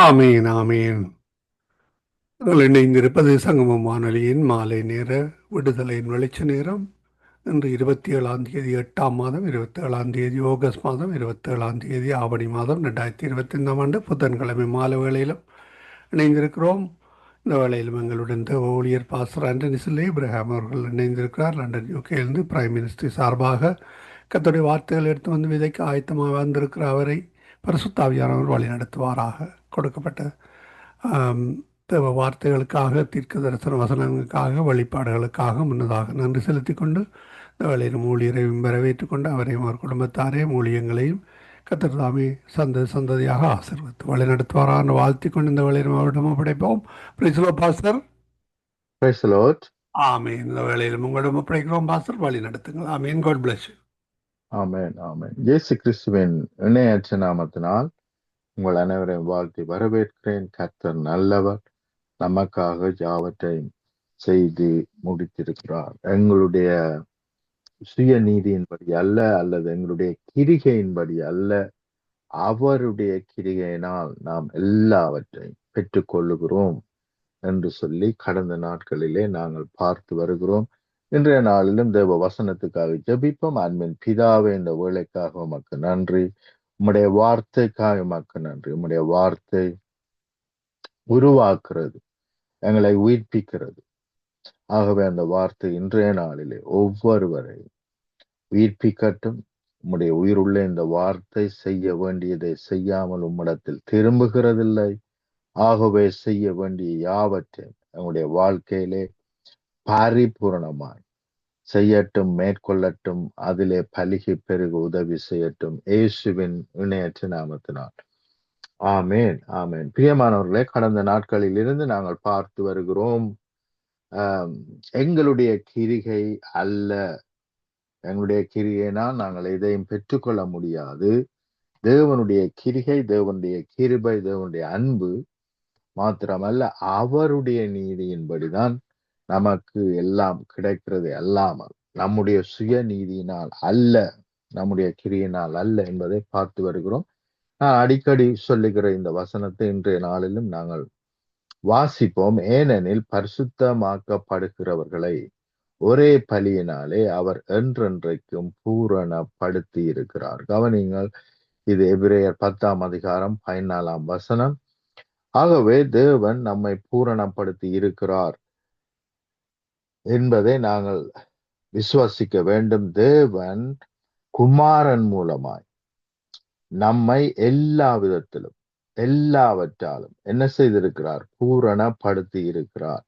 ஆமீன் ஆமீன். நீங்கள் இணைந்திருப்பது சங்கமம் வானொலியின் மாலை நேர விடுதலையின் வெளிச்ச நேரம். இன்று இருபத்தி ஏழாம் தேதி எட்டாம் மாதம் இருபத்தி ஏழாம் தேதி ஆகஸ்ட் மாதம் இருபத்தி ஏழாம் தேதி ஆவணி மாதம் ரெண்டாயிரத்தி இருபத்தி ஐந்தாம் ஆண்டு புதன்கிழமை மாலை வேளையிலும் இணைந்திருக்கிறோம். இந்த வேளையிலும் எங்களுடன் தேவ ஊழியர் பாஸ்டர் ஆண்டனி சில்லை இப்ரஹாம் அவர்கள் இணைந்திருக்கிறார். லண்டன் யூகேயிலிருந்து பிரைம் மினிஸ்டர் சார்பாக கத்தோடைய வார்த்தைகள் எடுத்து வந்து விதைக்க ஆயத்தமாக வந்திருக்கிற அவரை பரிசுத்தாவியானவர் வழி நடத்துவாராக. கொடுக்கப்பட்ட தேவ வார்த்தைகளுக்காக தீர்க்க தரிசன வசனங்களுக்காக வழிபாடுகளுக்காக முன்னதாக நன்றி செலுத்திக் கொண்டு இந்த வேளையிலும் ஊழியரையும் வரவேற்றுக் கொண்டு அவரையும் அவர் குடும்பத்தாரையும் ஊழியங்களையும் கத்தர் தாமே சந்த சந்ததியாக ஆசீர்வதித்து வழி நடத்துவாரான்னு வாழ்த்தி கொண்டு இந்த வேளையிலும் அவரிடம் ஒப்படைப்போம். பிரிசுலோ பாஸ்டர். ஆமீன். இந்த வேளையிலும் உங்களிடம் ஒப்படைக்கிறோம் பாஸ்டர் வழி நடத்துங்கள். ஆமீன். காட் பிளஸ் ஆமேன் ஆமேன். இயேசு கிறிஸ்துவின் இணையற்ற நாமத்தினால் உங்கள் அனைவரையும் வாழ்த்தி வரவேற்கிறேன். கர்த்தர் நல்லவர் நமக்காக யாவற்றையும் செய்து முடித்திருக்கிறார். எங்களுடைய சுயநீதியின்படி அல்ல அல்லது எங்களுடைய கிரிகையின்படி அல்ல அவருடைய கிரிகையினால் நாம் எல்லாவற்றையும் பெற்றுக்கொள்ளுகிறோம் என்று சொல்லி கடந்த நாட்களிலே நாங்கள் பார்த்து வருகிறோம். இன்றைய நாளிலும் தேவ வசனத்துக்காக ஜபிப்போம். அன்பின் பிதாவே இந்த வேலைக்காக உமக்கு நன்றி. உம்முடைய வார்த்தைக்காக உமக்கு நன்றி. உம்முடைய வார்த்தை உருவாக்குறது எங்களை உயிர்ப்பிக்கிறது. ஆகவே அந்த வார்த்தை இன்றைய நாளிலே ஒவ்வொருவரையும் உயிர்ப்பிக்கட்டும். உம்முடைய உயிருள்ள இந்த வார்த்தை செய்ய வேண்டியதை செய்யாமல் உம்மிடத்தில் திரும்புகிறதில்லை. ஆகவே செய்ய வேண்டிய யாவற்றையும் எங்களுடைய வாழ்க்கையிலே பரிபூரணமாய் செய்யட்டும் மேற்கொள்ளட்டும் அதிலே பலிகி பெருக உதவி செய்யட்டும். இயேசுவின் இணையற்ற நாமத்தினால். ஆமேன் ஆமேன். பிரியமானவர்களே கடந்த நாட்களில் இருந்து நாங்கள் பார்த்து வருகிறோம். எங்களுடைய கிரிகை அல்ல. எங்களுடைய கிரிகைனால் நாங்கள் எதையும் பெற்றுக்கொள்ள முடியாது. தேவனுடைய கிரிகை தேவனுடைய கிருபை தேவனுடைய அன்பு மாத்திரமல்ல அவருடைய நீதியின்படிதான் நமக்கு எல்லாம் கிடைக்கிறது அல்லாமல் நம்முடைய சுய நீதியினால் அல்ல நம்முடைய கிரியினால் அல்ல என்பதை பார்த்து வருகிறோம். நான் அடிக்கடி சொல்லுகிற இந்த வசனத்தை இன்றைய நாளிலும் நாங்கள் வாசிப்போம். ஏனெனில் பரிசுத்தமாக்கப்படுகிறவர்களை ஒரே பலியினாலே அவர் என்றென்றைக்கும் பூரணப்படுத்தி இருக்கிறார் கவனிங்கள் இது எபிரேயர் பத்தாம் அதிகாரம் பதினாலாம் வசனம். ஆகவே தேவன் நம்மை பூரணப்படுத்தி இருக்கிறார் என்பதை நாங்கள் விசுவாசிக்க வேண்டும். தேவன் குமாரன் மூலமாய் நம்மை எல்லா விதத்திலும் எல்லாவற்றாலும் என்ன செய்திருக்கிறார்? பூரணப்படுத்தி இருக்கிறார்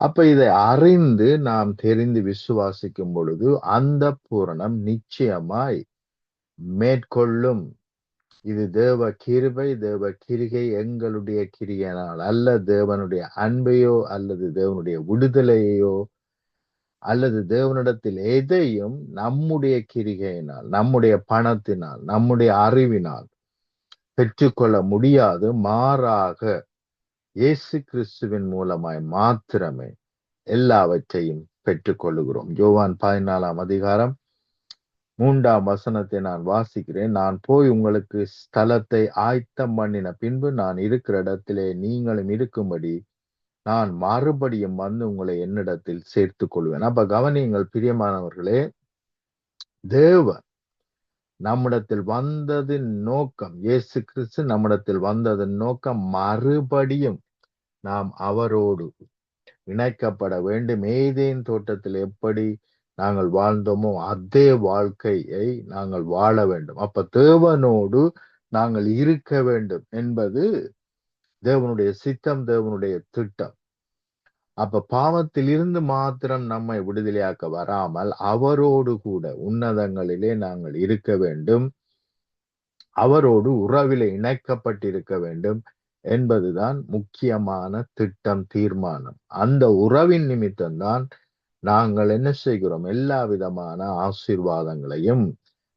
அப்ப இதை அறிந்து நாம் தெரிந்து விசுவாசிக்கும் பொழுது அந்த பூரணம் நிச்சயமாய் மேற்கொள்ளும். இது தேவ கிருபை தேவ கிரிகை எங்களுடைய கிரியனால் அல்ல தேவனுடைய அன்பையோ அல்லது தேவனுடைய விடுதலையோ அல்லது தேவனிடத்தில் எதையும் நம்முடைய கிரிகையினால் நம்முடைய பணத்தினால் நம்முடைய அறிவினால் பெற்றுக்கொள்ள முடியாது. மாறாக இயேசு கிறிஸ்துவின் மூலமாய் மாத்திரமே எல்லாவற்றையும் பெற்றுக்கொள்ளுகிறோம். யோவான் பதினாலாம் அதிகாரம் மூன்றாம் வசனத்தை நான் வாசிக்கிறேன். நான் போய் உங்களுக்கு ஸ்தலத்தை ஆயத்தம் பண்ணின பின்பு நான் இருக்கிற இடத்திலே நீங்களும் இருக்கும்படி நான் மறுபடியும் வந்து உங்களை என்னிடத்தில் சேர்த்துக் கொள்வேன் அப்ப கவனியுங்கள் பிரியமானவர்களே தேவன் நம்மிடத்தில் வந்ததின் நோக்கம் இயேசு கிறிஸ்து நம்மிடத்தில் வந்ததின் நோக்கம் மறுபடியும் நாம் அவரோடு இணைக்கப்பட வேண்டும். ஏதேன் தோட்டத்தில் எப்படி நாங்கள் வாழ்ந்தோமோ அதே வாழ்க்கையை நாங்கள் வாழ வேண்டும். அப்ப தேவனோடு நாங்கள் இருக்க வேண்டும் என்பது தேவனுடைய சித்தம் தேவனுடைய திட்டம். அப்ப பாவத்தில் இருந்து மாத்திரம் நம்மை விடுதலையாக்க வராமல் அவரோடு கூட உன்னதங்களிலே நாங்கள் இருக்க வேண்டும். அவரோடு உறவிலே இணைக்கப்பட்டிருக்க வேண்டும் என்பதுதான் முக்கியமான திட்டம் தீர்மானம். அந்த உறவின் நிமித்தம்தான் நாங்கள் என்ன செய்கிறோம்? எல்லா விதமான ஆசீர்வாதங்களையும்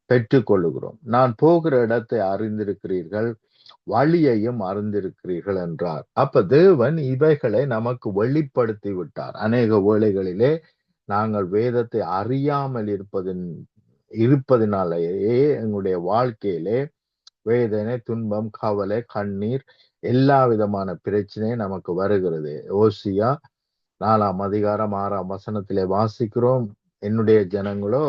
பெற்றுக்கொள்ளுகிறோம். நான் போகிற இடத்தை அறிந்திருக்கிறீர்கள். வழியையும் அறிந்திருக்கிறீர்கள் என்றார். அப்ப தேவன் இவைகளை நமக்கு வெளிப்படுத்தி விட்டார். அநேக வேளைகளிலே நாங்கள் வேதத்தை அறியாமல் இருப்பதின் இருப்பதினாலேயே எங்களுடைய வாழ்க்கையிலே வேதனை துன்பம் கவலை கண்ணீர் எல்லா விதமான பிரச்சனையும் நமக்கு வருகிறது. ஓசியா நாலாம் அதிகாரம் ஆறாம் வசனத்திலே வாசிக்கிறோம். என்னுடைய ஜனங்களோ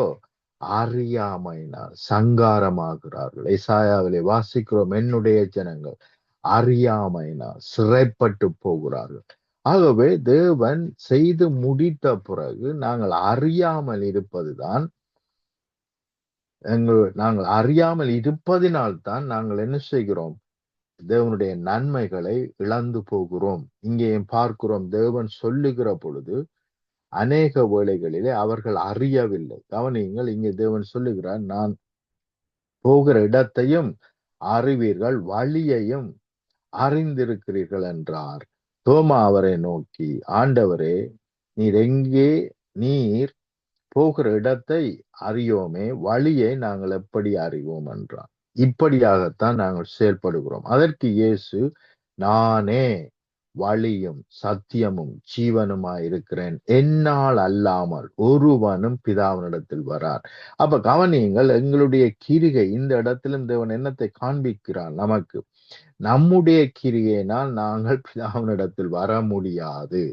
அறியாமையினால் சங்காரமாகிறார்கள். இசாயாவிலே வாசிக்கிறோம் என்னுடைய ஜனங்கள் அறியாமையினால் சிறைப்பட்டு போகிறார்கள். ஆகவே தேவன் செய்து முடித்த பிறகு நாங்கள் அறியாமல் இருப்பதுதான் எங்கள் நாங்கள் அறியாமல் இருப்பதினால்தான் நாங்கள் என்ன செய்கிறோம்? தேவனுடைய நன்மைகளை இழந்து போகிறோம். இங்கேயும் பார்க்கிறோம் தேவன் சொல்லுகிற பொழுது அநேக வேளைகளிலே அவர்கள் அறியவில்லை. கவனியுங்கள் இங்கே தேவன் சொல்லுகிறார் நான் போகிற இடத்தையும் அறிவீர்கள் வழியையும் அறிந்திருக்கிறீர்கள் என்றார். தோமா அவரை நோக்கி ஆண்டவரே நீர் எங்கே? நீர் போகிற இடத்தை அறியோமே வழியை நாங்கள் எப்படி அறிவோம்? என்றார் இப்படியாகத்தான் நாங்கள் செயல்படுகிறோம். அதற்கு இயேசு நானே வழியும் சத்தியமும் ஜீவனுமாய் இருக்கிறேன். என்னால் அல்லாமல் ஒருவனும் பிதாவினிடத்தில் வரார். அப்ப கவனியுங்கள் எங்களுடைய கிரிகை இந்த இடத்திலும் தேவன் என்னத்தை காண்பிக்கிறான் நமக்கு? நம்முடைய கிரிகையினால் நாங்கள் பிதாவினிடத்தில் வர முடியாது.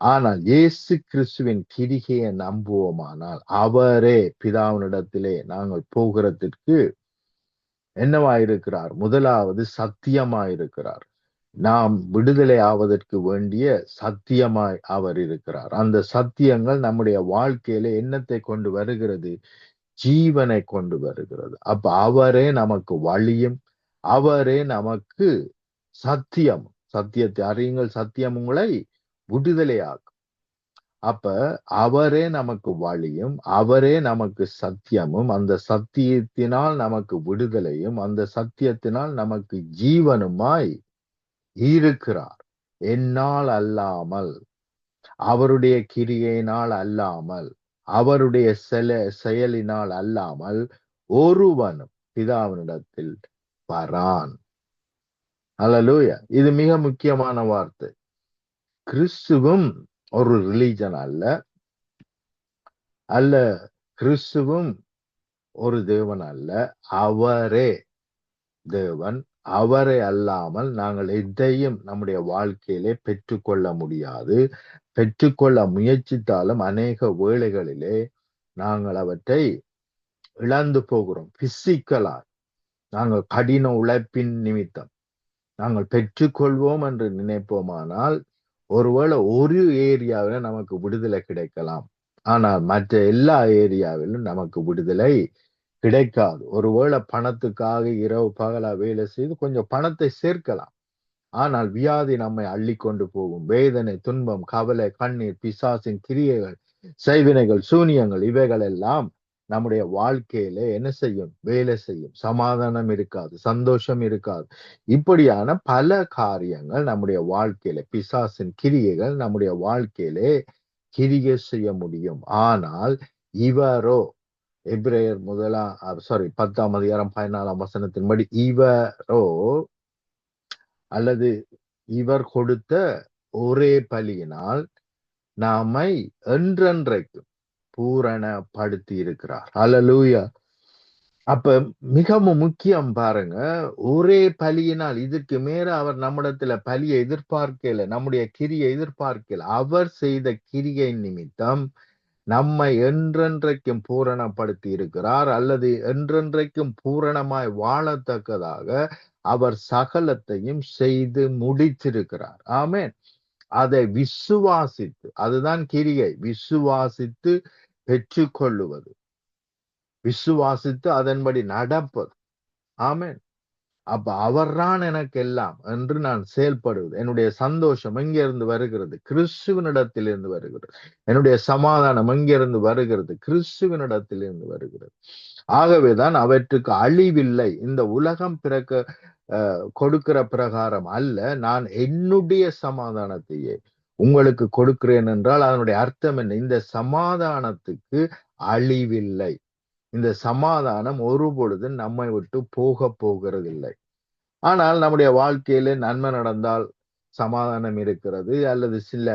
ஆனால் இயேசு கிறிஸ்துவின் கிரிகையை நம்புவோமானால் அவரே பிதாவினிடத்திலே நாங்கள் போகிறதற்கு என்னவாயிருக்கிறார்? முதலாவது சத்தியமாயிருக்கிறார். நாம் விடுதலை ஆவதற்கு வேண்டிய சத்தியமாய் அவர் இருக்கிறார். அந்த சத்தியங்கள் நம்முடைய வாழ்க்கையில என்னத்தை கொண்டு வருகிறது? ஜீவனை கொண்டு வருகிறது. அப்ப அவரே நமக்கு வழியும் அவரே நமக்கு சத்தியம். சத்தியத்தை அறியுங்கள் சத்தியம் உங்களை விடுதலையாக்கும். அப்ப அவரே நமக்கு வழியும் அவரே நமக்கு சத்தியமும் அந்த சத்தியத்தினால் நமக்கு விடுதலையும் அந்த சத்தியத்தினால் நமக்கு ஜீவனுமாய் இருக்கிறார். என்னால் அல்லாமல் அவருடைய கிரியையினால் அல்லாமல் அவருடைய செல செயலினால் அல்லாமல் ஒருவனும் பிதாவினிடத்தில் வரான். அல்லலூயா இது மிக முக்கியமான வார்த்தை. கிறிஸ்துவும் ஒரு ரிலீஜன் அல்ல. அல்ல கிறிஸ்துவும் ஒரு தேவன் அல்ல. அவரே தேவன். அவரை அல்லாமல் நாங்கள் எதையும் நம்முடைய வாழ்க்கையிலே பெற்றுக்கொள்ள முடியாது. பெற்றுக்கொள்ள முயற்சித்தாலும் அநேக வேளைகளிலே நாங்கள் அவற்றை இழந்து போகிறோம். பிசிக்கலாய். நாங்கள் கடின உழைப்பின் நிமித்தம். நாங்கள் பெற்றுக்கொள்வோம் என்று நினைப்போமானால் ஒருவேளை ஒரு ஏரியாவில நமக்கு விடுதலை கிடைக்கலாம். ஆனால் மற்ற எல்லா ஏரியாவிலும் நமக்கு விடுதலை கிடைக்காது. ஒருவேளை பணத்துக்காக இரவு பகலா வேலை செய்து கொஞ்சம் பணத்தை சேர்க்கலாம். ஆனால் வியாதி நம்மை அள்ளி கொண்டு போகும். வேதனை துன்பம் கவலை கண்ணீர் பிசாசின் கிரியைகள் செய்வினைகள் சூனியங்கள் இவைகள் எல்லாம் நம்முடைய வாழ்க்கையில என்ன செய்யும்? வேலை செய்யும். சமாதானம் இருக்காது சந்தோஷம் இருக்காது. இப்படியான பல காரியங்கள் நம்முடைய வாழ்க்கையில பிசாசின் கிரியைகள் நம்முடைய வாழ்க்கையிலே கிரியை செய்ய முடியும். ஆனால் இவரோ எப்ரேயர் முதலாம் சாரி பத்தாம் அதிகாரம் பதினாலாம் வசனத்தின்படி இவரோ அல்லது இவர் கொடுத்த ஒரே பலியினால் நாமை என்றென்றைக்கும் பூரணப்படுத்தி இருக்கிறார் அலலூயா அப்ப மிகவும் முக்கியம் பாருங்க ஒரே பலியினால் இதுக்கு மேல அவர் நம்மிடத்துல பலியை எதிர்பார்க்கல நம்முடைய கிரியை எதிர்பார்க்கல. அவர் செய்த கிரியை நிமித்தம் நம்மை என்றென்றைக்கும் பூரணப்படுத்தி இருக்கிறார் அல்லது என்றென்றைக்கும் பூரணமாய் வாழத்தக்கதாக அவர் சகலத்தையும் செய்து முடித்திருக்கிறார். ஆமேன். அதை விசுவாசித்து அதுதான் கிரியை விசுவாசித்து பெற்றுக்கொள்ளுவது. விசுவாசித்து அதன்படி நடப்பது. ஆமேன். அப்ப அவர்தான் எனக்கு எல்லாம் என்று நான் செயல்படுவது. என்னுடைய சந்தோஷம் எங்கிருந்து வருகிறது. கிறிஸ்துவனிடத்திலிருந்து வருகிறது. என்னுடைய சமாதானம் எங்கிருந்து வருகிறது. கிறிஸ்துவனிடத்திலிருந்து வருகிறது. ஆகவேதான் அவற்றுக்கு அழிவில்லை. இந்த உலகம் பிறக்க கொடுக்கிற பிரகாரம் அல்ல. நான் என்னுடைய சமாதானத்தையே உங்களுக்கு கொடுக்கிறேன் என்றால் அதனுடைய அர்த்தம் என்ன? இந்த சமாதானத்துக்கு அழிவில்லை. இந்த சமாதானம் ஒரு பொழுது நம்மை விட்டு போக போகிறதில்லை. ஆனால் நம்முடைய வாழ்க்கையில நன்மை நடந்தால் சமாதானம் இருக்கிறது அல்லது சில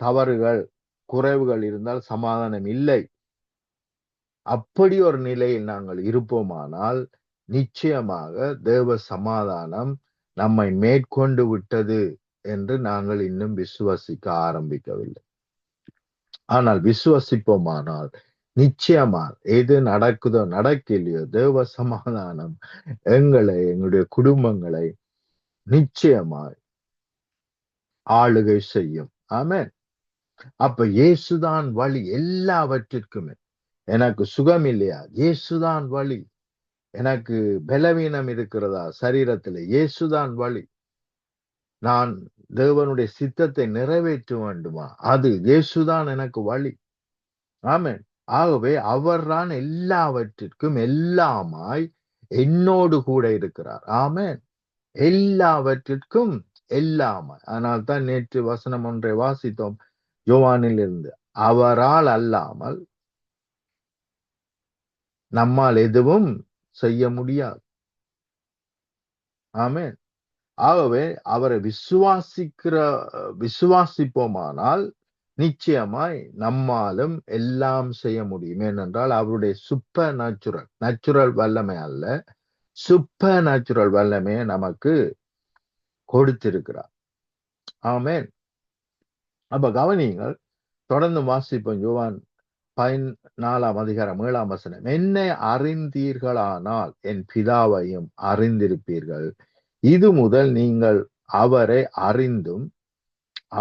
தவறுகள் குறைவுகள் இருந்தால் சமாதானம் இல்லை. அப்படி ஒரு நிலையில் நாங்கள் இருப்போமானால் நிச்சயமாக தேவ சமாதானம் நம்மை மேற்கொண்டு விட்டது என்று நாங்கள் இன்னும் விசுவசிக்க ஆரம்பிக்கவில்லை. ஆனால் விசுவசிப்போமானால் நிச்சயமா எது நடக்குதோ நடக்கலையோ தேவ சமாதானம் எங்களை எங்களுடைய குடும்பங்களை நிச்சயமாய் ஆளுகை செய்யும். ஆமே அப்ப இயேசுதான் வழி எல்லாவற்றிற்குமே. எனக்கு சுகம் இல்லையா இயேசுதான் வழி. எனக்கு பலவீனம் இருக்கிறதா? சரீரத்தில் இயேசுதான் வழி. நான் தேவனுடைய சித்தத்தை நிறைவேற்ற வேண்டுமா? அது இயேசுதான் எனக்கு வழி. ஆமேன். ஆகவே அவர்தான் எல்லாவற்றிற்கும் எல்லாமாய் என்னோடு கூட இருக்கிறார். ஆமேன். எல்லாவற்றிற்கும் எல்லாமாய். ஆனால் தான் நேற்று வசனம் ஒன்றை வாசித்தோம். யோவானில் இருந்து அவரால் அல்லாமல் நம்மால் எதுவும் செய்ய முடியாது. ஆமேன். ஆகவே அவரை விசுவாசிக்கிற விசுவாசிப்போமானால் நிச்சயமாய் நம்மாலும் எல்லாம் செய்ய முடியும். ஏனென்றால் அவருடைய சுப்ப நேச்சுரல் நேச்சுரல் வல்லமை அல்ல. சுப்ப நேச்சுரல் வல்லமையை நமக்கு கொடுத்திருக்கிறார். ஆமேன். அப்ப கவனியுங்கள் தொடர்ந்து வாசிப்போம் யுவான் பதினாலாம் அதிகாரம் ஏழாம் வசனம். என்னை அறிந்தீர்களானால் என் பிதாவையும் அறிந்திருப்பீர்கள். இது முதல் நீங்கள் அவரை அறிந்தும்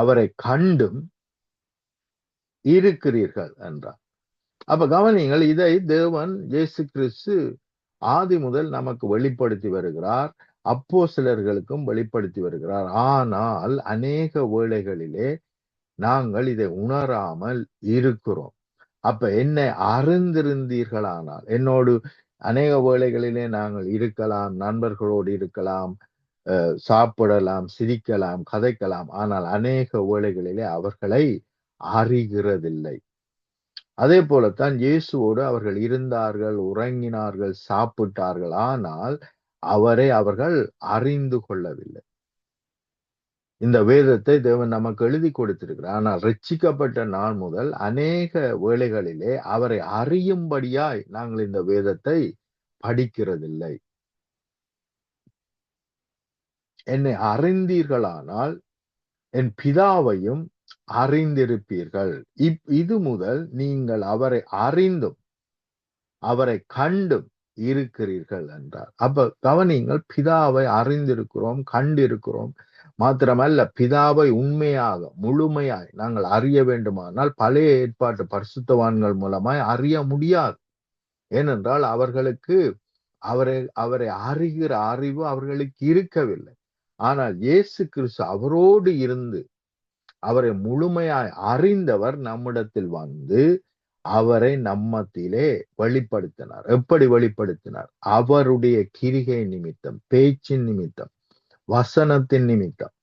அவரை கண்டும் இருக்கிறீர்கள் என்றார். அப்ப கவனிங்கள் இதை தேவன் ஜேசு கிறிஸ்து ஆதி முதல் நமக்கு வெளிப்படுத்தி வருகிறார் அப்போ சிலர்களுக்கும் வெளிப்படுத்தி வருகிறார். ஆனால் அநேக வேளைகளிலே நாங்கள் இதை உணராமல் இருக்கிறோம். அப்ப என்னை அறிந்திருந்தீர்களானால் என்னோடு அநேக வேளைகளிலே நாங்கள் இருக்கலாம் நண்பர்களோடு இருக்கலாம் சாப்பிடலாம் சிரிக்கலாம் கதைக்கலாம் ஆனால் அநேக வேளைகளிலே அவர்களை அறிகிறதில்லை. அதே போலத்தான் இயேசுவோடு அவர்கள் இருந்தார்கள் உறங்கினார்கள் சாப்பிட்டார்கள். ஆனால் அவரை அவர்கள் அறிந்து கொள்ளவில்லை. இந்த வேதத்தை தேவன் நமக்கு எழுதி கொடுத்திருக்கிறார். ஆனால் ரட்சிக்கப்பட்ட நாள் முதல் அநேக வேளைகளிலே அவரை அறியும்படியாய் நாங்கள் இந்த வேதத்தை படிக்கிறதில்லை. என்னை அறிந்தீர்களானால் என் பிதாவையும் அறிந்திருப்பீர்கள். இப் இது முதல் நீங்கள் அவரை அறிந்தும் அவரை கண்டும் இருக்கிறீர்கள் என்றார். அப்ப கவனிங்கள் பிதாவை அறிந்திருக்கிறோம் கண்டிருக்கிறோம். மாத்திரமல்ல பிதாவை உண்மையாக முழுமையாய் நாங்கள் அறிய வேண்டுமானால் பழைய ஏற்பாட்டு பரிசுத்தவான்கள் மூலமாய் அறிய முடியாது. ஏனென்றால் அவர்களுக்கு அவரை அவரை அறிகிற அறிவு அவர்களுக்கு இருக்கவில்லை. ஆனால் இயேசு கிறிஸ்து அவரோடு இருந்து அவரை முழுமையாய் அறிந்தவர் நம்மிடத்தில் வந்து அவரை நம்மத்திலே வெளிப்படுத்தினார். எப்படி வெளிப்படுத்தினார்? அவருடைய கிரிகை நிமித்தம் பேச்சின் நிமித்தம் வசனத்தின் நிமித்தம்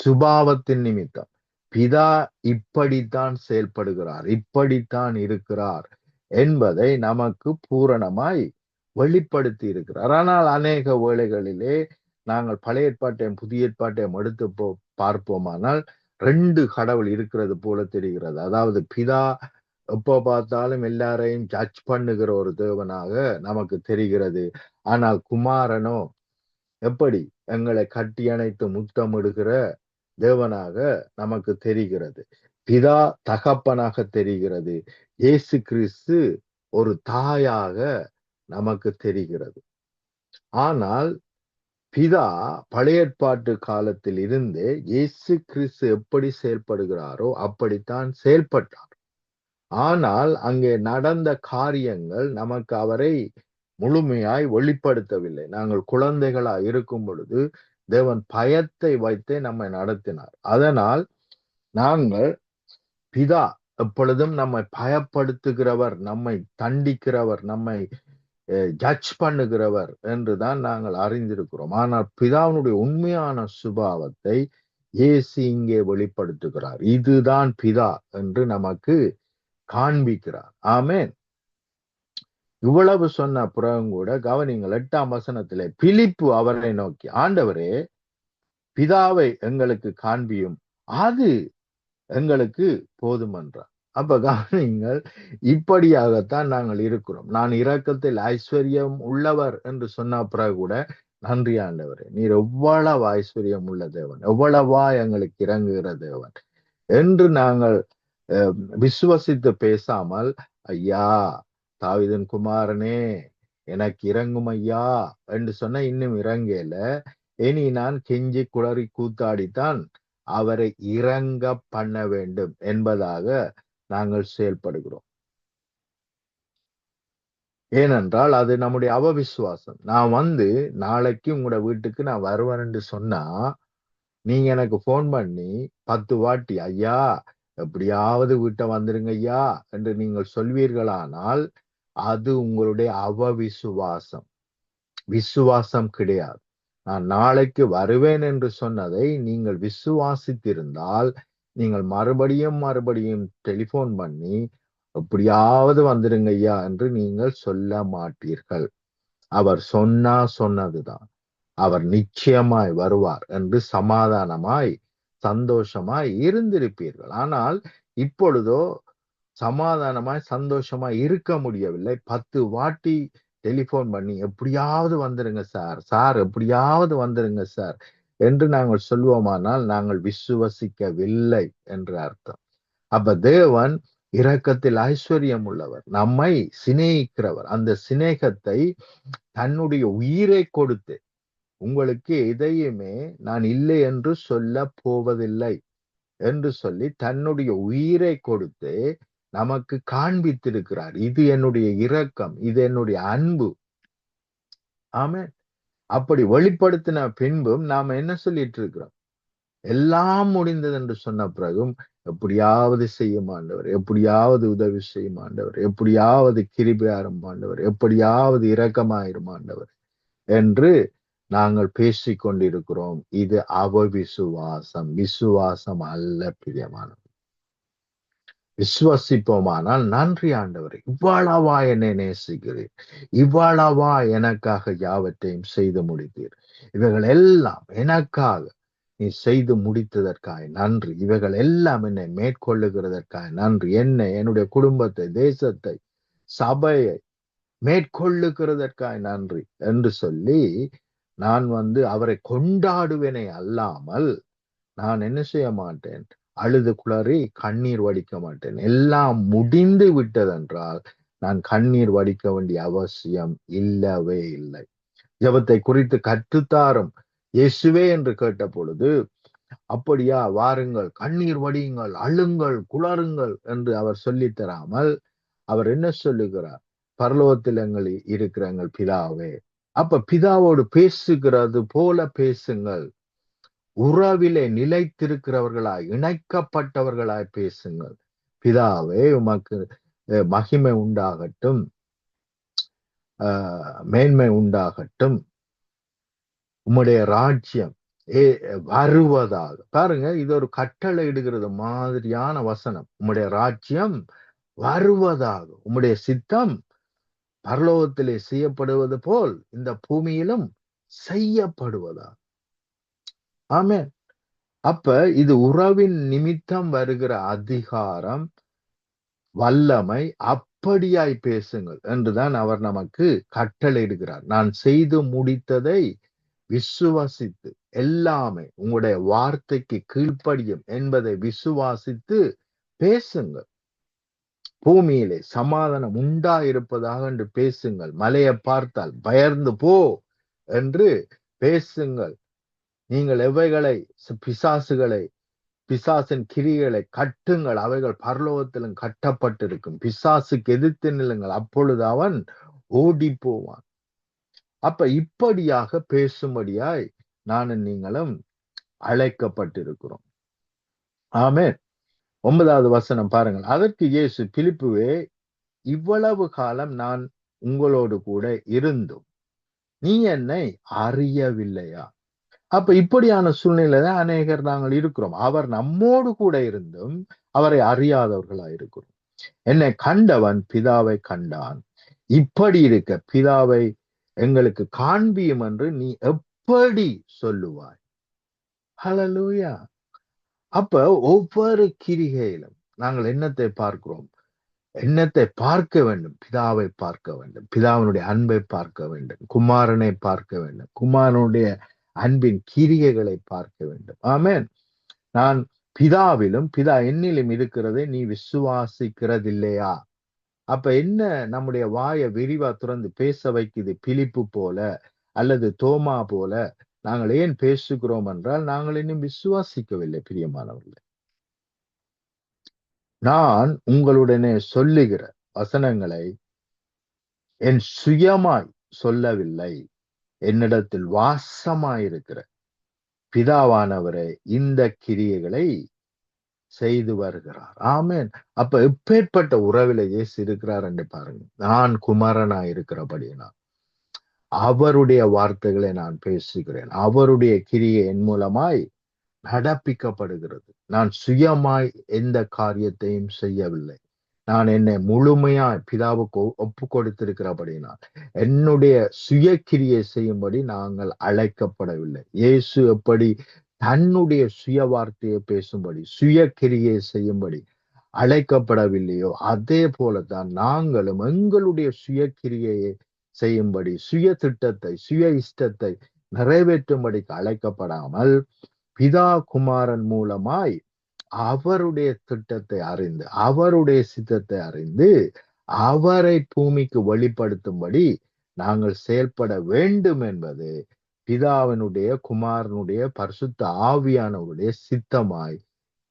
சுபாவத்தின் நிமித்தம். பிதா இப்படித்தான் செயல்படுகிறார் இப்படித்தான் இருக்கிறார் என்பதை நமக்கு பூரணமாய் வெளிப்படுத்தி இருக்கிறார். ஆனால் அநேக வேளைகளிலே நாங்கள் பழைய ஏற்பாட்டையும் புதிய ஏற்பாட்டையும் எடுத்து போ பார்ப்போமானால் ரெண்டு கடவுள் இருக்கிறது போல தெரிகிறது. அதாவது பிதா எப்போ பார்த்தாலும் எல்லாரையும் ஜட்ஜ் பண்ணுகிற ஒரு தேவனாக நமக்கு தெரிகிறது. ஆனால் குமாரனோ எப்படி எங்களை கட்டி அணைத்து முத்தமிடுகிற தேவனாக நமக்கு தெரிகிறது? பிதா தகப்பனாக தெரிகிறது. இயேசு கிறிஸ்து ஒரு தாயாக நமக்கு தெரிகிறது. ஆனால் பிதா பழைய ஏற்பாட்டு காலத்தில் இருந்தே இயேசு கிறிஸ்து எப்படி செயல்படுகிறாரோ அப்படித்தான் செயல்பட்டார். ஆனால் அங்கே நடந்த காரியங்கள் நமக்கு அவரை முழுமையாய் வெளிப்படுத்தவில்லை. நாங்கள் குழந்தைகளா இருக்கும் பொழுது தேவன் பயத்தை வைத்தே நம்மை நடத்தினார். அதனால் நாங்கள் பிதா எப்பொழுதும் நம்மை பயப்படுத்துகிறவர் நம்மை தண்டிக்கிறவர் நம்மை ஜட்ஜ் பண்ணுகிறவர் என்றுதான் நாங்கள் அறிந்திருக்கிறோம். ஆனால் பிதாவினுடைய உண்மையான சுபாவத்தை இயேசு இங்கே வெளிப்படுத்துகிறார். இதுதான் பிதா என்று நமக்கு காண்பிக்கிறார். ஆமேன். இவ்வளவு சொன்ன புறவும் கூட கவனிங்கள் எட்டாம் வசனத்திலே பிலிப்பு அவரை நோக்கி ஆண்டவரே பிதாவை எங்களுக்கு காண்பியும். அது எங்களுக்கு போதும் என்றார். அப்ப கவனிங்கள் இப்படியாகத்தான் நாங்கள் இருக்கிறோம். நான் இரக்கத்தில் ஐஸ்வர்யம் உள்ளவர் என்று சொன்ன பிறகு கூட நன்றி ஆண்டவரே. நீர் எவ்வளவு ஐஸ்வர்யம் உள்ள தேவன் எவ்வளவா எங்களுக்கு இறங்குகிற தேவன் என்று நாங்கள் அஹ், விசுவசித்து பேசாமல் ஐயா தாவிதன் குமாரனே எனக்கு இறங்கும் ஐயா என்று சொன்ன இன்னும் இறங்கல. இனி நான் கெஞ்சி குளறி கூத்தாடித்தான் அவரை இறங்க பண்ண வேண்டும் என்பதாக நாங்கள் செயல்படுகிறோம். ஏனென்றால் அது நம்முடைய அவவிசுவாசம். நான் வந்து நாளைக்கு உங்களோட வீட்டுக்கு நான் வருவேன் என்று சொன்னா நீங்க எனக்கு போன் பண்ணி பத்து வாட்டி ஐயா எப்படியாவது வீட்டை வந்துருங்க ஐயா என்று நீங்கள் சொல்வீர்களானால் அது உங்களுடைய அவவிசுவாசம். விசுவாசம் கிடையாது. நான் நாளைக்கு வருவேன் என்று சொன்னதை நீங்கள் விசுவாசித்திருந்தால் நீங்கள் மறுபடியும் மறுபடியும் டெலிபோன் பண்ணி எப்படியாவது வந்துடுங்க ஐயா என்று நீங்கள் சொல்ல மாட்டீர்கள். அவர் சொன்னா சொன்னதுதான். அவர் நிச்சயமாய் வருவார் என்று சமாதானமாய் சந்தோஷமாய் இருந்திருப்பீர்கள். ஆனால் இப்பொழுதோ சமாதானமாய் சந்தோஷமாய் இருக்க முடியவில்லை. பத்து வாட்டி டெலிபோன் பண்ணி எப்படியாவது வந்துருங்க சார் சார் எப்படியாவது வந்துருங்க சார் என்று நாங்கள் சொல்வோமானால் நாங்கள் விசுவசிக்கவில்லை என்று அர்த்தம். அப்ப தேவன் இரக்கத்தில் ஐஸ்வர்யம் உள்ளவர் நம்மை சிநேகிக்கிறவர். அந்த சிநேகத்தை தன்னுடைய உயிரை கொடுத்து உங்களுக்கு எதையுமே நான் இல்லை என்று சொல்ல போவதில்லை என்று சொல்லி தன்னுடைய உயிரை கொடுத்து நமக்கு காண்பித்திருக்கிறார். இது என்னுடைய இரக்கம் இது என்னுடைய அன்பு. ஆமே அப்படி வெளிப்படுத்தின பின்பும் நாம என்ன சொல்லிட்டு இருக்கிறோம் எல்லாம் முடிந்தது என்று சொன்ன பிறகும் எப்படியாவது செய்யும் ஆண்டவர் எப்படியாவது உதவி செய்யும் ஆண்டவர் எப்படியாவது கிருபியாரும் ஆண்டவர் எப்படியாவது இரக்கமாயிரும் ஆண்டவர் என்று நாங்கள் பேசிக் கொண்டிருக்கிறோம் இது அவவிசுவாசம் விசுவாசம் அல்ல பிரியமானது விசுவசிப்போமானால் நன்றி ஆண்டவர். இவ்வளவா என்னை நேசிக்கிறீர். இவ்வளவா எனக்காக யாவற்றையும் செய்து முடித்தீர். இவைகள் எல்லாம் எனக்காக நீ செய்து முடித்ததற்காக நன்றி. இவைகள் எல்லாம் என்னை மேற்கொள்ளுகிறதற்காக நன்றி. என்னை என்னுடைய குடும்பத்தை தேசத்தை சபையை மேற்கொள்ளுகிறதற்காக நன்றி என்று சொல்லி நான் வந்து அவரை கொண்டாடுவேனே அல்லாமல் நான் என்ன செய்ய மாட்டேன்? அழுது குளறி கண்ணீர் வடிக்க மாட்டேன். எல்லாம் முடிந்து விட்டதென்றால் நான் கண்ணீர் வடிக்க வேண்டிய அவசியம் இல்லவே இல்லை. ஜபத்தை குறித்து கற்றுத்தாரும். இயேசுவே என்று கேட்ட பொழுது அப்படியா வாருங்கள் கண்ணீர் வடியுங்கள் அழுங்கள் குளருங்கள் என்று அவர் சொல்லித்தராமல் அவர் என்ன சொல்லுகிறார்? பரலோகத்தில் எங்கள் இருக்கிற எங்கள் பிதாவே. அப்ப பிதாவோடு பேசுகிறது போல பேசுங்கள். உறவிலே நிலைத்திருக்கிறவர்களாய் இணைக்கப்பட்டவர்களாய் பேசுங்கள். பிதாவே உமக்கு மகிமை உண்டாகட்டும். ஆஹ், மேன்மை உண்டாகட்டும். உம்முடைய ராஜ்யம் ஏ வருவதாக. பாருங்க இது ஒரு கட்டளை இடுகிறது மாதிரியான வசனம். உம்முடைய ராஜ்யம் வருவதாக. உம்முடைய சித்தம் பரலோகத்திலே செய்யப்படுவது போல் இந்த பூமியிலும் செய்யப்படுவதாக. ஆமே. அப்ப இது உறவின் நிமித்தம் வருகிற அதிகாரம் வல்லமை அப்படியாய் பேசுங்கள் என்றுதான் அவர் நமக்கு கட்டளையிடுகிறார். நான் செய்து முடித்ததை விசுவாசித்து எல்லாமே உங்களுடைய வார்த்தைக்கு கீழ்ப்படியும் என்பதை விசுவாசித்து பேசுங்கள். பூமியிலே சமாதானம் உண்டாயிருப்பதாக என்று பேசுங்கள். மலையை பார்த்தால் பயர்ந்து போ என்று பேசுங்கள். நீங்கள் எவைகளை? பிசாசுகளை. பிசாசின் கிரிகளை கட்டுங்கள். அவைகள் பரலோகத்திலும் கட்டப்பட்டிருக்கும். பிசாசுக்கு எதிர்த்து நில்லுங்கள். அப்பொழுது அவன் ஓடி போவான் அப்ப இப்படியாக பேசும்படியாய் நானும் நீங்களும் அழைக்கப்பட்டிருக்கிறோம். ஆமே ஒன்பதாவது வசனம் பாருங்கள். அதற்கு இயேசு பிலிப்புவே இவ்வளவு காலம் நான் உங்களோடு கூட இருந்தும் நீ என்னை அறியவில்லையா? அப்ப இப்படியான சூழ்நிலை தான் அநேகர் நாங்கள் இருக்கிறோம். அவர் நம்மோடு கூட இருந்தும் அவரை அறியாதவர்களா இருக்கிறோம். என்னை கண்டவன் பிதாவை கண்டான். இப்படி இருக்க பிதாவை எங்களுக்கு காண்பியும் என்று நீ எப்படி சொல்லுவாய்? ஹலலூயா அப்ப ஒவ்வொரு கிரிகையிலும் நாங்கள் என்னத்தை பார்க்கிறோம்? என்னத்தை பார்க்க வேண்டும்? பிதாவை பார்க்க வேண்டும். பிதாவினுடைய அன்பை பார்க்க வேண்டும். குமாரனை பார்க்க வேண்டும். குமாரனுடைய அன்பின் கிரியைகளை பார்க்க வேண்டும். ஆமேன். நான் பிதாவிலும் பிதா என்னிலும் இருக்கிறதை நீ விசுவாசிக்கிறதில்லையா? அப்ப என்ன நம்முடைய வாயை விரிவா துறந்து பேச வைக்குது? பிலிப்பு போல அல்லது தோமா போல? நாங்கள் ஏன் பேசுகிறோம் என்றால் நாங்கள் இன்னும் விசுவாசிக்கவில்லை பிரியமானவர்களே. நான் உங்களுடனே சொல்லுகிற வசனங்களை என் சுயமாய் சொல்லவில்லை. என்னிடத்தில் வாசமாயிருக்கிற பிதாவானவரை இந்த கிரியைகளை செய்து வருகிறார். ஆமேன். அப்ப எப்பேற்பட்ட உறவில இயேசு இருக்கிறார் என்று பாருங்க நான் குமாரனா இருக்கிறபடினா அவருடைய வார்த்தைகளை நான் பேசுகிறேன். அவருடைய கிரியை என் மூலமாய் நடப்பிக்கப்படுகிறது. நான் சுயமாய் எந்த காரியத்தையும் செய்யவில்லை. நான் என்னை முழுமையா பிதாவுக்கு ஒப்பு கொடுத்திருக்கிறபடினால் என்னுடைய சுய கிரியை செய்யும்படி நாங்கள் அழைக்கப்படவில்லை. இயேசு எப்படி தன்னுடைய சுய வார்த்தையை பேசும்படி சுய கிரியை செய்யும்படி அழைக்கப்படவில்லையோ அதே போலதான் நாங்களும் எங்களுடைய சுய கிரியையை செய்யும்படி சுய திட்டத்தை சுய இஷ்டத்தை நிறைவேற்றும்படிக்கு அழைக்கப்படாமல் பிதா குமாரன் மூலமாய் அவருடைய திட்டத்தை அறிந்து அவருடைய சித்தத்தை அறிந்து அவரை பூமிக்கு வெளிப்படுத்தும்படி நாங்கள் செயல்பட வேண்டும் என்பது பிதாவினுடைய குமாரனுடைய பரிசுத்த ஆவியானவருடைய சித்தமாய்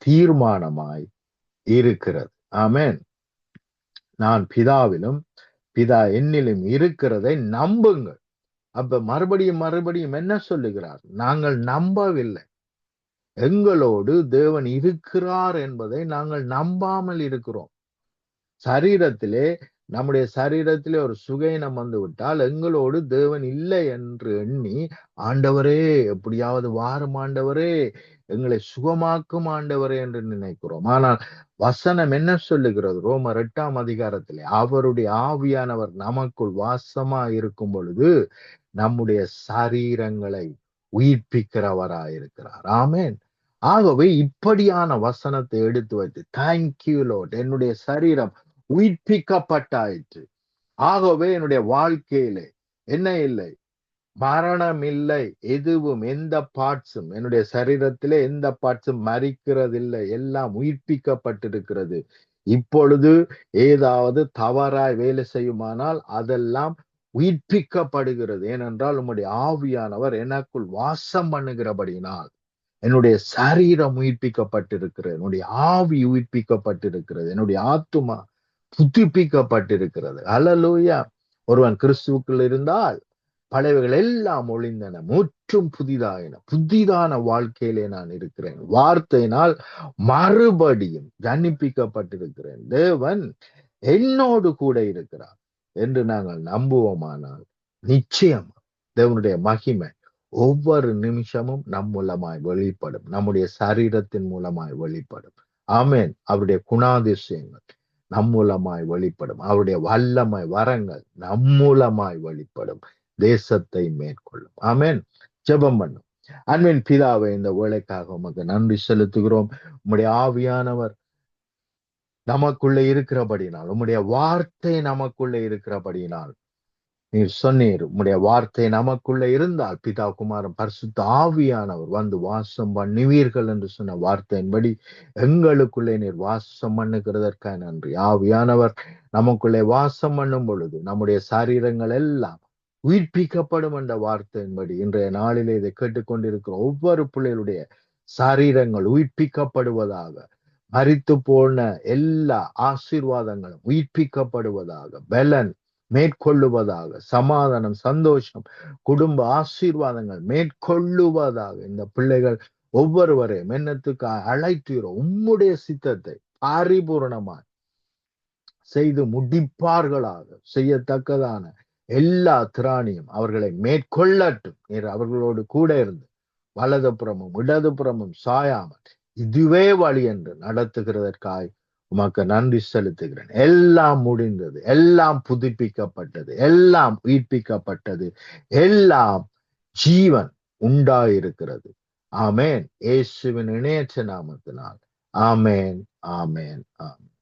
தீர்மானமாய் இருக்கிறது. ஆமேன். நான் பிதாவிலும் பிதா என்னிலும் இருக்கிறதை நம்புங்கள். அப்ப மறுபடியும் மறுபடியும் என்ன சொல்லுகிறார்? நாங்கள் நம்பவில்லை. எங்களோடு தேவன் இருக்கிறார் என்பதை நாங்கள் நம்பாமல் இருக்கிறோம். சரீரத்திலே நம்முடைய சரீரத்திலே ஒரு சுகைனம் வந்து விட்டால் எங்களோடு தேவன் இல்லை என்று எண்ணி ஆண்டவரே எப்படியாவது வாரும் ஆண்டவரே எங்களை சுகமாக்கும் ஆண்டவரே என்று நினைக்கிறோம். ஆனால் வசனம் என்ன சொல்லுகிறது? ரோமர் எட்டாம் அதிகாரத்திலே அவருடைய ஆவியானவர் நமக்குள் வாசமா இருக்கும் பொழுது நம்முடைய சரீரங்களை உயிர்ப்பிக்கிறவராயிருக்கிறார். ஆமேன். ஆகவே இப்படியான வசனத்தை எடுத்து வைத்து தேங்க்யூ லோட் என்னுடைய சரீரம் உயிர்ப்பிக்கப்பட்டாயிற்று. ஆகவே என்னுடைய வாழ்க்கையிலே என்ன இல்லை? மரணம் இல்லை. எதுவும் எந்த பார்ட்ஸும் என்னுடைய சரீரத்திலே எந்த பார்ட்ஸும் மறிக்கிறதில்லை எல்லாம் உயிர்ப்பிக்கப்பட்டிருக்கிறது. இப்பொழுது ஏதாவது தவறாய் வேலை செய்யுமானால் அதெல்லாம் உயிர்ப்பிக்கப்படுகிறது. ஏனென்றால் உம்முடைய ஆவியானவர் எனக்குள் வாசம் பண்ணுகிறபடினால் என்னுடைய சரீரம் உயிர்ப்பிக்கப்பட்டிருக்கிறது. என்னுடைய ஆவி உயிர்ப்பிக்கப்பட்டிருக்கிறது. என்னுடைய ஆத்துமா புதுப்பிக்கப்பட்டிருக்கிறது. அலலூயா ஒருவன் கிறிஸ்துவுக்குள் இருந்தால் பழையவைகள் எல்லாம் ஒளிந்தன முற்றும் புதிதாயின. புதிதான வாழ்க்கையிலே நான் இருக்கிறேன். வார்த்தையினால் மறுபடியும் ஜன்னிப்பிக்கப்பட்டிருக்கிறேன். தேவன் என்னோடு கூட இருக்கிறார் என்று நாங்கள் நம்புவோமானால் நிச்சயம் தேவனுடைய மகிமை ஒவ்வொரு நிமிஷமும் நம் மூலமாய் வெளிப்படும். நம்முடைய சரீரத்தின் மூலமாய் வெளிப்படும். ஆமேன். அவருடைய குணாதிசயங்கள் நம் மூலமாய் வெளிப்படும். அவருடைய வல்லமை வரங்கள் நம் மூலமாய் வெளிப்படும். தேசத்தை மேற்கொள்ளும். ஆமேன். ஜெபம் பண்ணும். அன்பின் பிதாவை இந்த வேலைக்காக உமக்கு நன்றி செலுத்துகிறோம். உம்முடைய ஆவியானவர் நமக்குள்ளே இருக்கிறபடினால் உம்முடைய வார்த்தை நமக்குள்ளே இருக்கிறபடினால் நீர் சொன்னீர் உம்முடைய வார்த்தை நமக்குள்ளே இருந்தால் பிதா குமாரன் பரிசுத்த ஆவியானவர் வந்து வாசம் பண்ணுவீர்கள் என்று சொன்ன வார்த்தையின்படி எங்களுக்குள்ளே நீர் வாசம் பண்ணுகிறதற்காக நன்றி. ஆவியானவர் நமக்குள்ளே வாசம் பண்ணும் பொழுது நம்முடைய சரீரங்கள் எல்லாம் உயிர்ப்பிக்கப்படும் என்ற வார்த்தையின்படி இன்றைய நாளிலே இதை கேட்டுக்கொண்டிருக்கிற ஒவ்வொரு பிள்ளைகளுடைய சரீரங்கள் உயிர்ப்பிக்கப்படுவதாக மறித்து போன எல்லா ஆசீர்வாதங்களும் உயிர்ப்பிக்கப்படுவதாக பலன் மேற்கொள்ளுவதாக சமாதானம் சந்தோஷம் குடும்ப ஆசீர்வாதங்கள் மேற்கொள்ளுவதாக. இந்த பிள்ளைகள் ஒவ்வொருவரையும் என்னத்துக்கு அழைத்துகிறோம் உம்முடைய சித்தத்தை பரிபூர்ணமாய் செய்து முடிப்பார்களாக செய்யத்தக்கதான எல்லா திராணியும் அவர்களை மேற்கொள்ளட்டும் நீர் அவர்களோடு கூட இருந்து வலதுபுறமும் இடதுபுறமும் சாயாமல் இதுவே வழி என்று நடத்துகிறதற்காய் உமக்கு நன்றி செலுத்துகிறேன். எல்லாம் முடிந்தது. எல்லாம் புதுப்பிக்கப்பட்டது. எல்லாம் உயிர்ப்பிக்கப்பட்டது எல்லாம் ஜீவன் உண்டாயிருக்கிறது. ஆமேன். இயேசுவின் இணையற்ற நாமத்தினால். ஆமேன். ஆமேன். ஆமேன்.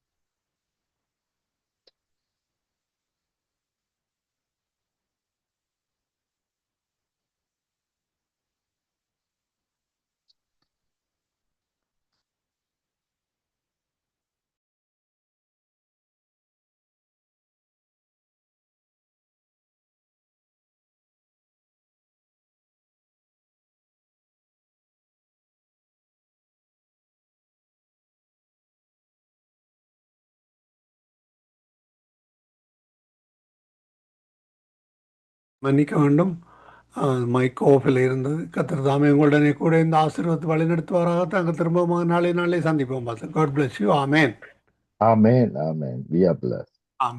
மன்னிக்க வேண்டும் மைக் ஆஃபில் இருந்தது. கத்தர் தாமே உங்களுடனே கூட இந்த ஆசீர்வாதத்தை வழிநடத்துவாராக. தாங்க திரும்ப நாளை நாளை சந்திப்போம் காட் பிளஸ் யூ ஆமேன் ஆமேன் ஆமேன் வி ஆர் பிளஸ்